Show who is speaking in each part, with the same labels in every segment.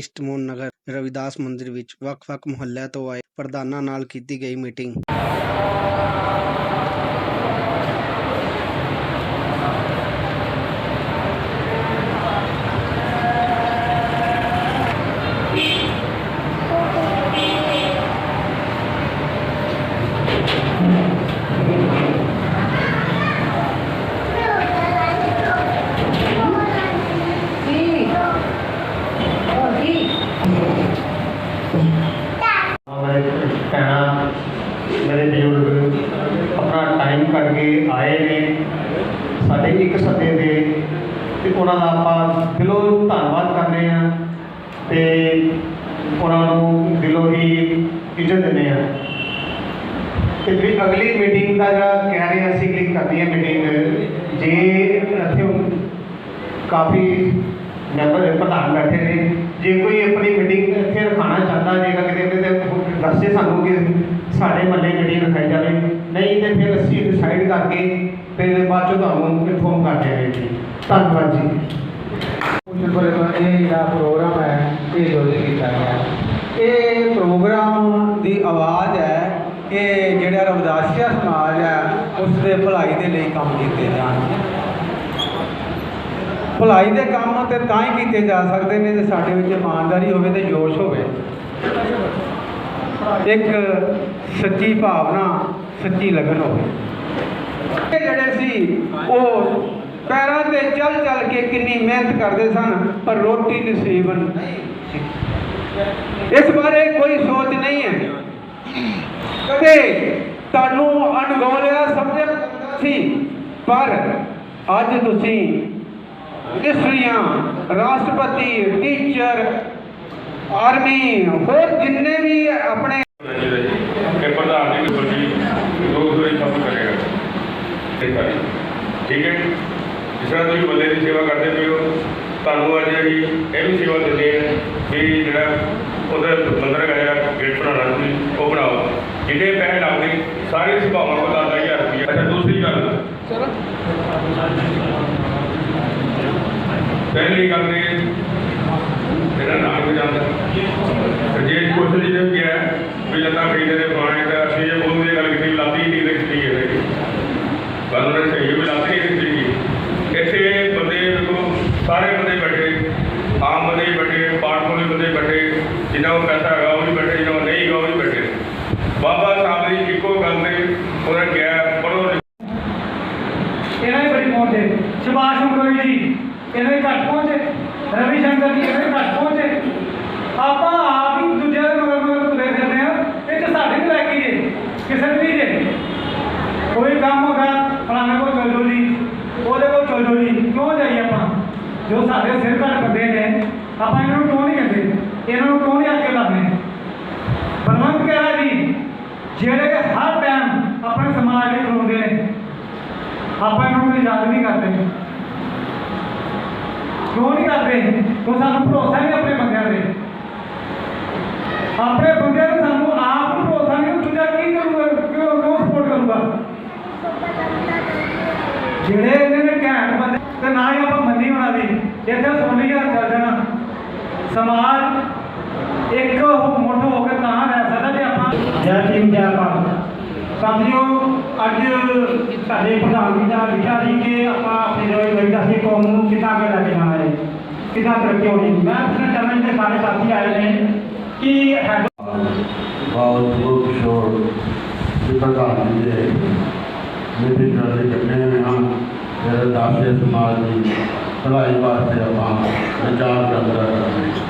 Speaker 1: East ਨਗਰ ਰਵਿਦਾਸ ਮੰਦਿਰ ਵਿੱਚ ਵੱਖ-ਵੱਖ ਮੁਹੱਲਿਆਂ ਤੋਂ ਆਏ ਪ੍ਰਧਾਨਾਂ ਨਾਲ ਕੀਤੀ ਗਈ ਮੀਟਿੰਗ
Speaker 2: ਮੇਰੇ ਭੈਣਾਂ ਮੇਰੇ ਬਜ਼ੁਰਗ ਆਪਣਾ ਟਾਈਮ ਕੱਢ ਕੇ ਆਏ ਨੇ ਸਾਡੇ ਇੱਕ ਸੱਦੇ ਦੇ ਤੇ ਉਹਨਾਂ ਦਾ ਆਪਾਂ ਦਿਲੋਂ ਧੰਨਵਾਦ ਕਰਦੇ ਹਾਂ ਤੇ ਉਹਨਾਂ ਨੂੰ ਦਿਲੋਂ ਹੀ ਇੱਜ਼ਤ ਦਿੰਦੇ ਹਾਂ। ਤੇ ਵੀ ਅਗਲੀ ਮੀਟਿੰਗ ਦਾ ਜਿਹੜਾ ਕਹਿ ਰਹੇ ਹਾਂ ਅਸੀਂ ਕਲਿੱਕ ਕਰਨੀ ਹੈ ਮੀਟਿੰਗ ਜੇ ਇੱਥੇ ਕਾਫੀ ਮੈਂਬਰ ਪ੍ਰਧਾਨ ਬੈਠੇ ਨੇ, ਜੇ ਕੋਈ ਆਪਣੀ ਮੀਟਿੰਗ ਇੱਥੇ ਰਖਾਣਾ ਚਾਹੁੰਦਾ ਜੇਗਾ ਕਿਤੇ ਕਿਤੇ ਦੱਸੇ ਸਾਨੂੰ ਕਿ ਸਾਡੇ ਮੱਲੇ ਮੀਟਿੰਗ ਰਖਾਈ ਜਾਵੇ, ਨਹੀਂ ਤੇ ਫਿਰ ਅਸੀਂ ਡਿਸਾਈਡ ਕਰਕੇ ਫਿਰ ਬਾਅਦ ਚੋਂ ਤੁਹਾਨੂੰ ਇਨਫੋਰਮ ਕਰ ਦਿਆਂਗੇ ਜੀ ਧੰਨਵਾਦ ਜੀ।
Speaker 3: ਇਹ ਜਿਹੜਾ ਪ੍ਰੋਗਰਾਮ ਹੈ, ਇਹ ਆਯੋਜਿਤ ਕੀਤਾ ਗਿਆ। ਇਹ ਪ੍ਰੋਗਰਾਮ ਦੀ ਆਵਾਜ਼ ਹੈ, ਇਹ ਜਿਹੜਾ ਰਵਿਦਾਸੀਆ ਸਮਾਜ ਹੈ ਉਸ ਦੇ ਭਲਾਈ ਦੇ ਲਈ ਕੰਮ ਕੀਤੇ ਜਾਣ। ਭਲਾਈ ਦੇ ਕੰਮ ਤੇ ਤਾਂ ਹੀ ਕੀਤੇ ਜਾ ਸਕਦੇ ਨੇ, ਜੇ ਸਾਡੇ ਵਿੱਚ ਇਮਾਨਦਾਰੀ ਹੋਵੇ ਤੇ ਜੋਸ਼ ਹੋਵੇ। ਇੱਕ ਸੱਚੀ ਭਾਵਨਾ, ਸੱਚੀ ਲਗਨ ਹੋਵੇ। ਇਹ ਜਿਹੜੇ ਸੀ, ਉਹ ਪੈਰਾਂ ਤੇ ਚੱਲ ਚੱਲ ਕੇ ਕਿੰਨੀ ਮਿਹਨਤ ਕਰਦੇ ਸਨ, ਪਰ ਰੋਟੀ ਨਸੀਬ ਨਹੀਂ। ਇਸ ਬਾਰੇ ਕੋਈ ਸੋਚ ਨਹੀਂ ਹੈ। ਕਦੇ ਤੁਹਾਨੂੰ ਅਣਗੌਲਿਆ ਸਮਝਿਆ ਸੀ, ਪਰ ਅੱਜ ਤੁਸੀਂ ਇਸਤਰੀਆਂ, ਰਾਸ਼ਟਰਪਤੀ, ਟੀਚਰ, ਆਰਮੀ, ਹੋਰ ਜਿੰਨੇ ਵੀ ਆਪਣੇ
Speaker 4: ਇਹ ਪ੍ਰਧਾਨ ਜੀ ਨੂੰ ਬੜੀ ਲੋਕ ਦੋਰੀ ਕੰਮ ਕਰੇਗਾ ਠੀਕ ਹੈ ਤਰ੍ਹਾਂ ਤੁਸੀਂ ਬੰਦੇ ਦੀ ਸੇਵਾ ਕਰਦੇ ਪਏ ਹੋ। ਤੁਹਾਨੂੰ ਅੱਜ ਅਸੀਂ ਇਹ ਵੀ ਸੇਵਾ ਦਿੰਦੇ ਹਾਂ ਵੀ ਜਿਹੜਾ ਉਧਰ ਮੰਦਰ ਹੈਗਾ ਜਿਹੜਾ ਗੇਟ ਬਣਾਉਣਾ ਤੁਸੀਂ ਉਹ ਬਣਾਓ। ਜਿੰਨੇ ਪੈਸੇ ਲੱਗਦੇ ਸਾਰੀ ਸਭਾਵਾਂ ਕੋਲ 10000 ਰੁਪਏ ਅੱਛਾ ਦੂਸਰੀ ਗੱਲ। ਪਹਿਲੀ ਗੱਲ ਤੇ ਜਿਹੜਾ ਨਾਮ ਵੀ ਜਾਂਦਾ ਤੇ ਜੇ ਕੁਛ ਜਿਹਨੇ ਕਿਹਾ ਵੀ ਲੱਤਾਂ ਖਰੀਦੇ ਦੇ ਪਾਣੇ ਤਾਂ ਅਸੀਂ ਇਹ ਬੋਲ ਦੀ ਗੱਲ ਕੀਤੀ ਲਾਤੀ ਨਹੀਂ ਰੱਖੀ ਹੈ ਜੀ ਗੱਲ ਉਹਨੇ ਸਹੀ ਵੀ ਲਾਤੀ ਨਹੀਂ ਰੱਖੀ ਇੱਥੇ ਬੰਦੇ ਵੇਖੋ ਸਾਰੇ ਬੰਦੇ ਬੈਠੇ ਆਮ ਬੰਦੇ ਵੀ ਬੈਠੇ ਪਾਠਪੁਰੀ ਬੰਦੇ ਬੈਠੇ ਜਿਨ੍ਹਾਂ ਕੋਲ ਪੈਸਾ ਹੈਗਾ, ਉਹ ਵੀ ਬੈਠੇ ਜਿਨ੍ਹਾਂ ਨਹੀਂ ਹੈਗਾ, ਉਹ ਵੀ ਬੈਠੇ। ਬਾਬਾ ਸਾਹਿਬ ਦੀ ਇੱਕੋ ਗੱਲ ਤੇ ਉਹਨਾਂ ਕਿਹਾ ਪੜੋ
Speaker 5: ਇਹਨਾਂ ਦੀ ਬੜੀ ਪਹੁੰਚ ਹੈ ਸੁਭਾਸ਼ ਮੁਖਰਜੀ ਜੀ ਇਹਨਾਂ ਦੀ ਘੱਟ ਪਹੁੰਚ। ਹੈ ਰਵੀ ਸ਼ੰਕਰ ਜੀ ਇਹਨਾਂ ਦੀ ਘੱਟ ਪਹੁੰਚ। ਹੈ ਆਪਾਂ ਆਪ ਹੀ ਦੂਜਿਆਂ ਦੇ ਮਗਰ ਮਗਰ ਤੁਰੇ ਫਿਰਦੇ ਆ ਇਹ ਤੇ ਸਾਡੇ ਨੂੰ ਲੈ ਜੇ। ਕਿਸੇ ਨੂੰ ਨਹੀਂ ਜੇ। ਕੋਈ ਕੰਮ ਹੋਗਾ, ਫਲਾਣੇ ਕੋਲ ਚੱਲ ਜਾਓ ਜੀ। ਉਹਦੇ ਕੋਲ ਚੱਲ ਜਾਓ ਜੀ। ਕਿਉਂ ਜਾਈਏ ਆਪਾਂ? ਜੋ ਸਾਡੇ ਸਿਰ ਘੱਟ ਬੰਦੇ ਨੇ, ਆਪਾਂ ਇਹਨਾਂ ਨੂੰ ਕਿਉਂ ਨਹੀਂ ਕਹਿੰਦੇ? ਇਹਨਾਂ ਨੂੰ ਕਿਉਂ ਨਹੀਂ ਅੱਗੇ ਲਾਉਂਦੇ ਬਲਵੰਤ ਕਹਿਰਾ ਜੀ, ਜਿਹੜੇ ਕਿ ਹਰ ਟਾਈਮ ਆਪਣੇ ਸਮਾਜ ਲਈ ਖਲੋਂਦੇ ਨੇ, ਆਪਾਂ ਇਹਨਾਂ ਨੂੰ ਯਾਦ ਨਹੀਂ ਕਰਦੇ। ਕਿਉਂ ਨਹੀਂ ਕਰਦੇ? ਕਿਉਂ ਸਾਨੂੰ ਭਰੋਸਾ ਨਹੀਂ ਆਪਣੇ ਬੰਦਿਆਂ ਤੇ। ਆਪਣੇ ਬੰਦਿਆਂ ਨੂੰ ਸਾਨੂੰ ਆਪ ਨੂੰ ਭਰੋਸਾ ਨਹੀਂ ਦੂਜਾ ਕੀ ਕਰੂਗਾ? ਕਿਉਂ ਕਿਉਂ ਸਪੋਰਟ ਕਰੂਗਾ? ਜਿਹੜੇ ਇਹਨਾਂ ਨੇ ਘੈਂਟ ਬੰਦੇ, ਤੇ ਨਾ ਹੀ ਆਪਾਂ ਮੰਨੀ ਹੋਣਾ ਦੀ ਇੱਥੇ ਸੁਣ ਚੱਲ ਜਾਣਾ। ਸਮਾਜ ਇੱਕ ਮੁੱਠ ਹੋ ਕੇ ਤਾਂ ਰਹਿ ਸਕਦਾ ਜੇ ਆਪਾਂ
Speaker 3: ਜੈ ਟੀਮ ਜੈ ਭਾਰਤ ਸਾਥੀਓ ਅੱਜ ਸਾਡੇ ਪ੍ਰਧਾਨ ਜੀ ਦਾ ਵਿਚਾਰ ਸੀ ਕਿ ਆਪਾਂ ਆਪਣੀ ਰੋਈ ਰਵਿਦਾਸੀ ਕੌਮ ਨੂੰ ਕਿੱਦਾਂ ਅੱਗੇ ਲੈ ਕੇ ਜਾਣਾ ਹੈ ਕਿੱਦਾਂ ਤਰੱਕੀ ਹੋਣੀ ਮੈਂ ਪੁੱਛਣਾ ਚਾਹੁੰਦਾ ਕਿ ਸਾਰੇ ਸਾਥੀ ਆਏ ਨੇ ਕਿ
Speaker 6: ਬਹੁਤ ਬਹੁਤ ਸ਼ੋਰ ਦੀ ਪ੍ਰਧਾਨ ਜੀ ਦੇ ਮੀਟਿੰਗ ਕਰਦੇ ਇਕੱਠੇ ਹੋਏ ਹਾਂ। ਮੇਰੇ ਦਾਸੇ ਸਮਾਜ ਦੀ ਭਲਾਈ ਵਾਸਤੇ ਆਪਾਂ ਵਿਚਾਰ ਕਰਦੇ ਮੈਂ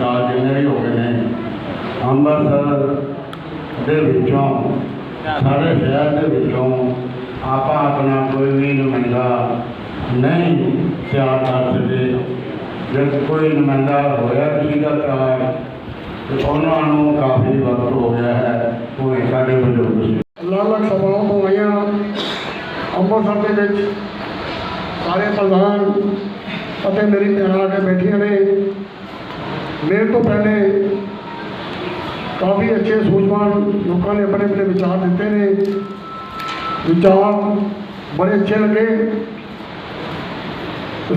Speaker 6: ਨਾਲ ਜਿੰਨੇ ਵੀ ਹੋ ਗਏ ਨੇ, ਅੰਮ੍ਰਿਤਸਰ ਦੇ ਵਿੱਚੋਂ, ਸਾਰੇ ਸ਼ਹਿਰ ਦੇ ਵਿੱਚੋਂ ਆਪਾਂ ਆਪਣਾ ਕੋਈ ਵੀ ਨੁਮਾਇੰਦਾ ਨਹੀਂ ਤਿਆਰ ਕਰ ਸਕੇ। ਜੇ ਕੋਈ ਨੁਮਾਇੰਦਾ ਹੋਇਆ ਕਿਸੇ ਦਾ ਤਾਂ ਉਹਨਾਂ ਨੂੰ ਕਾਫੀ ਵਕਤ ਹੋ ਗਿਆ ਹੈ ਕੋਈ ਸਾਡੇ ਬਜ਼ੁਰਗ ਸੀ।
Speaker 7: ਅਲੱਗ-ਅਲੱਗ ਸਭਾਵਾਂ ਤੋਂ ਅੰਮ੍ਰਿਤਸਰ ਦੇ ਵਿੱਚ ਸਾਰੇ ਪ੍ਰਧਾਨ ਅਤੇ ਮੇਰੀ ਭੈਣਾਂ ਆ ਕੇ ਬੈਠੀਆਂ ਨੇ। ਮੇਰੇ ਤੋਂ ਪਹਿਲੇ ਕਾਫੀ ਅੱਛੇ ਸੂਝਵਾਨ ਲੋਕਾਂ ਨੇ ਆਪਣੇ ਆਪਣੇ ਵਿਚਾਰ ਦਿੱਤੇ ਨੇ। ਵਿਚਾਰ ਬੜੇ ਅੱਛੇ ਲੱਗੇ।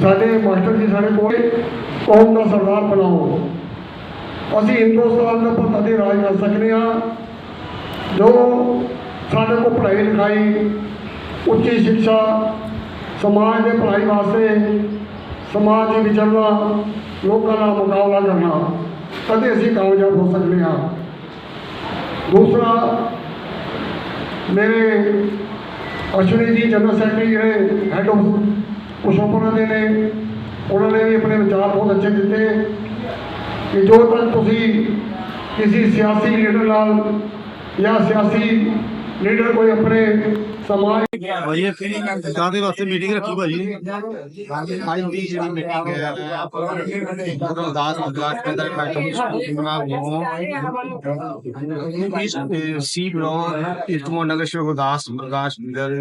Speaker 7: ਸਾਡੇ ਮਾਸਟਰ ਜੀ ਸਾਡੇ ਕੋਲ ਕੌਮ ਦਾ ਸਰਦਾਰ ਬਣਾਓ। ਅਸੀਂ ਹਿੰਦੁਸਤਾਨ ਦੇ ਉੱਪਰ ਤਦੇ ਰਾਜ ਕਰ ਸਕਦੇ ਹਾਂ। ਜੋ ਸਾਡੇ ਕੋਲ ਪੜ੍ਹਾਈ ਲਿਖਾਈ, ਉੱਚੀ ਸਿੱਖਿਆ, ਸਮਾਜ ਦੇ ਭਲਾਈ ਵਾਸਤੇ ਸਮਾਜ ਦੇ ਵਿਚਰਨਾ ਲੋਕਾਂ ਨਾਲ ਮੁਕਾਬਲਾ ਕਰਨਾ, ਕਦੇ ਅਸੀਂ ਕਾਮਯਾਬ ਹੋ ਸਕਦੇ ਹਾਂ। ਦੂਸਰਾ, ਮੇਰੇ ਅਸ਼ਵਨੀ ਜੀ ਜਨਰਲ ਸੈਕਟਰੀ ਜਿਹੜੇ ਹੈਡ ਆਫ ਕੁਸ਼ੋਪੁਰ ਦੇ ਨੇ, ਉਹਨਾਂ ਨੇ ਵੀ ਆਪਣੇ ਵਿਚਾਰ ਬਹੁਤ ਅੱਛੇ ਦਿੱਤੇ ਕਿ ਜੋ ਤੱਕ ਤੁਸੀਂ ਕਿਸੇ ਸਿਆਸੀ ਲੀਡਰ ਨਾਲ ਜਾਂ ਸਿਆਸੀ ਲੀਡਰ ਕੋਈ ਆਪਣੇ ਸਮਾਜ
Speaker 2: ਕਾਦੇ ਵਾਸਤੇ ਮੀਟਿੰਗ ਰੱਖੀ ਭਾਜੀ। ਅੱਜ ਦੀ ਜਿਹੜੀ ਮੀਟਿੰਗ ਹੈ ਗੁਰਦਾਸ ਅਗਲਾਸ ਪੈਦਾ ਕਾਟਮ ਸੀ ਬਲੋ ਇਤਮੋ ਨਗਰ ਸ਼੍ਰੀ ਗੁਰਦਾਸ ਪ੍ਰਕਾਸ਼ ਨਗਰ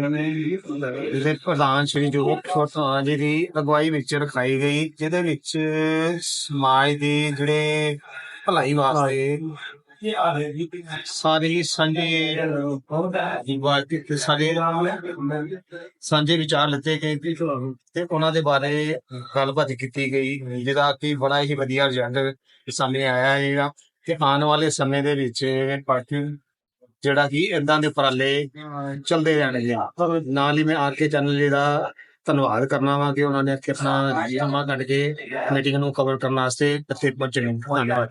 Speaker 2: ਦੇ ਪ੍ਰਧਾਨ ਸ਼੍ਰੀ ਜੋਗ ਛੋਟਾ ਜੀ ਦੀ ਅਗਵਾਈ ਵਿੱਚ ਰਖਾਈ ਗਈ ਜਿਹਦੇ ਵਿੱਚ ਸਮਾਜ ਦੇ ਜਿਹੜੇ ਭਲਾਈ ਵਾਸਤੇ ਸਾਰੇ ਸਾਂਝੇ ਜੀਵਾਤ ਤੇ ਸਾਰੇ ਸਾਂਝੇ ਵਿਚਾਰ ਲਿੱਤੇ ਗਏ ਤੇ ਉਹਨਾਂ ਦੇ ਬਾਰੇ ਗੱਲਬਾਤ ਕੀਤੀ ਗਈ, ਜਿਹਦਾ ਕਿ ਬੜਾ ਹੀ ਵਧੀਆ ਰਿਜ਼ਲਟ ਸਾਹਮਣੇ ਆਇਆ ਹੈਗਾ। ਤੇ ਆਉਣ ਵਾਲੇ ਸਮੇਂ ਦੇ ਵਿੱਚ ਪਾਰਟੀ ਜਿਹੜਾ ਕਿ ਇਦਾਂ ਦੇ ਉਪਰਾਲੇ ਚੱਲਦੇ ਰਹਿਣਗੇ। ਨਾਲ ਹੀ ਮੈਂ ਆਰ ਕੇ ਚੈਨਲ ਜੀ ਦਾ ਧੰਨਵਾਦ ਕਰਨਾ ਵਾ ਕਿ ਉਹਨਾਂ ਨੇ ਇੱਥੇ ਆਪਣਾ ਜੀਵਨ ਕੱਢ ਕੇ ਮੀਟਿੰਗ ਨੂੰ ਕਵਰ ਕਰਨ ਵਾਸਤੇ ਇੱਥੇ ਪਹੁੰਚੇ ਧੰਨਵਾਦ।